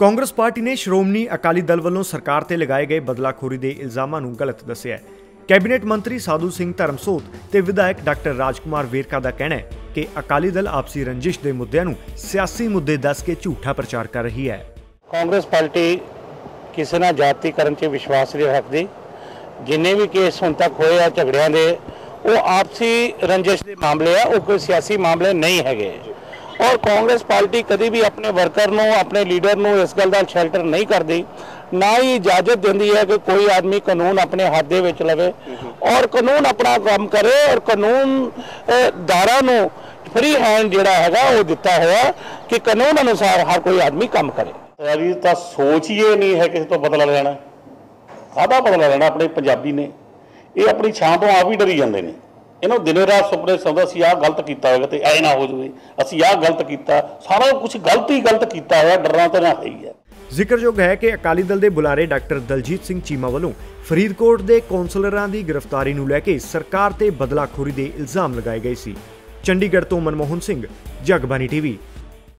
Congress party ਨੇ ਸ਼੍ਰੋਮਣੀ ਅਕਾਲੀ ਦਲ ਵੱਲੋਂ ਸਰਕਾਰ ਤੇ ਲਗਾਏ ਗਏ ਬਦਲਾਖੋਰੀ ਦੇ ਇਲਜ਼ਾਮਾਂ ਨੂੰ ਗਲਤ ਦੱਸਿਆ ਹੈ। ਕੈਬਨਿਟ ਮੰਤਰੀ ਸਾਧੂ ਸਿੰਘ ਧਰਮਸੋਤ ਤੇ ਵਿਧਾਇਕ ਡਾਕਟਰ ਰਾਜਕੁਮਾਰ ਵੇਰਕਾ ਦਾ ਕਹਿਣਾ ਹੈ ਕਿ ਅਕਾਲੀ ਦਲ ਆਪਸੀ ਰੰਜਿਸ਼ ਦੇ ਮੁੱਦਿਆਂ ਨੂੰ ਸਿਆਸੀ ਮੁੱਦੇ ਦੱਸ ਕੇ ਝੂਠਾ ਪ੍ਰਚਾਰ ਕਰ ਰਹੀ ਹੈ। ਕਾਂਗਰਸ ਪਾਰਟੀ ਕਿਸੇ ਨਾਲ ਜਾਤੀਕਰਨ 'ਚ ਵਿਸ਼ਵਾਸ ਨਹੀਂ ਰੱਖਦੀ। ਜਿੰਨੇ ਵੀ ਕੇਸ ਹੁਣ ਤੱਕ ਹੋਏ ਆ ਝਗੜਿਆਂ ਦੇ, ਉਹ ਆਪਸੀ ਰੰਜਿਸ਼ ਦੇ ਮਾਮਲੇ ਆ, ਉਹ ਕੋਈ ਸਿਆਸੀ ਮਾਮਲੇ ਨਹੀਂ ਹੈਗੇ। ਔਰ ਕਾਂਗਰਸ ਪਾਰਟੀ ਕਦੀ ਵੀ ਆਪਣੇ ਵਰਕਰ ਨੂੰ, ਆਪਣੇ ਲੀਡਰ ਨੂੰ ਇਸ ਗੱਲ ਦਾ ਸ਼ੈਲਟਰ ਨਹੀਂ ਕਰਦੀ। ਨਾ ਹੀ ਇਜਾਜ਼ਤ ਦਿੰਦੀ ਹੈ ਕਿ ਕੋਈ ਆਦਮੀ ਕਾਨੂੰਨ ਆਪਣੇ ਹੱਥ ਦੇ ਵਿੱਚ ਲਵੇ ਔਰ ਕਾਨੂੰਨ ਆਪਣਾ ਕੰਮ ਕਰੇ ਔਰ ਕਾਨੂੰਨ ਦਾਰਾ ਨੂੰ ਫ੍ਰੀ ਹੈਂਡ ਜਿਹੜਾ ਹੈਗਾ ਉਹ ਦਿੱਤਾ ਹੋਇਆ ਕਿ ਕਾਨੂੰਨ ਅਨੁਸਾਰ ਹਰ ਕੋਈ ਆਦਮੀ ਕੰਮ ਕਰੇ। ਤਿਆਰੀ ਤਾਂ ਸੋਚ ਹੀ ਇਹ ਨਹੀਂ ਹੈ ਕਿਸੇ ਤੋਂ ਬਦਲਾ ਲੈਣਾ। ਕਾਹਦਾ ਬਦਲਾ ਲੈਣਾ? ਆਪਣੇ ਪੰਜਾਬੀ ਨੇ। ਇਹ ਆਪਣੀ ਛਾਂ ਤੋਂ ਆਪ ਹੀ ਡਰੀ ਜਾਂਦੇ ਨੇ। ਇਹਨਾਂ ਨੂੰ ਦਿਨੇ ਰਾਤ ਸੁਪਨੇ ਸੌਂਦਾ, ਅਸੀਂ ਆਹ ਗਲਤ ਕੀਤਾ ਹੋਵੇਗਾ ਤੇ ਐ ਨਾ ਹੋ ਜਾਵੇ। ਅਸੀਂ ਆਹ ਗਲਤ ਕੀਤਾ, ਸਾਰਾ ਕੁਝ ਗਲਤ ਹੀ ਗਲਤ ਕੀਤਾ ਹੋਇਆ ਡਰਨਾ ਤਾਂ ਨਾ ਹੈ ਹੀ ਹੈ। ਜ਼ਿਕਰਯੋਗ ਹੈ ਕਿ ਅਕਾਲੀ ਦਲ ਦੇ ਬੁਲਾਰੇ ਡਾਕਟਰ ਦਲਜੀਤ ਸਿੰਘ ਚੀਮਾ ਵੱਲੋਂ ਫਰੀਦਕੋਟ ਦੇ ਕੌਂਸਲਰਾਂ ਦੀ ਗ੍ਰਿਫਤਾਰੀ ਨੂੰ ਲੈ ਕੇ ਸਰਕਾਰ ਤੇ ਬਦਲਾਖੋਰੀ ਦੇ ਇਲਜ਼ਾਮ ਲਗਾਏ ਗਏ ਸੀ। ਚੰਡੀਗੜ੍ਹ ਤੋਂ ਮਨਮੋਹਨ ਸਿੰਘ ਜਗਬਾਨੀ ਟੀਵੀ।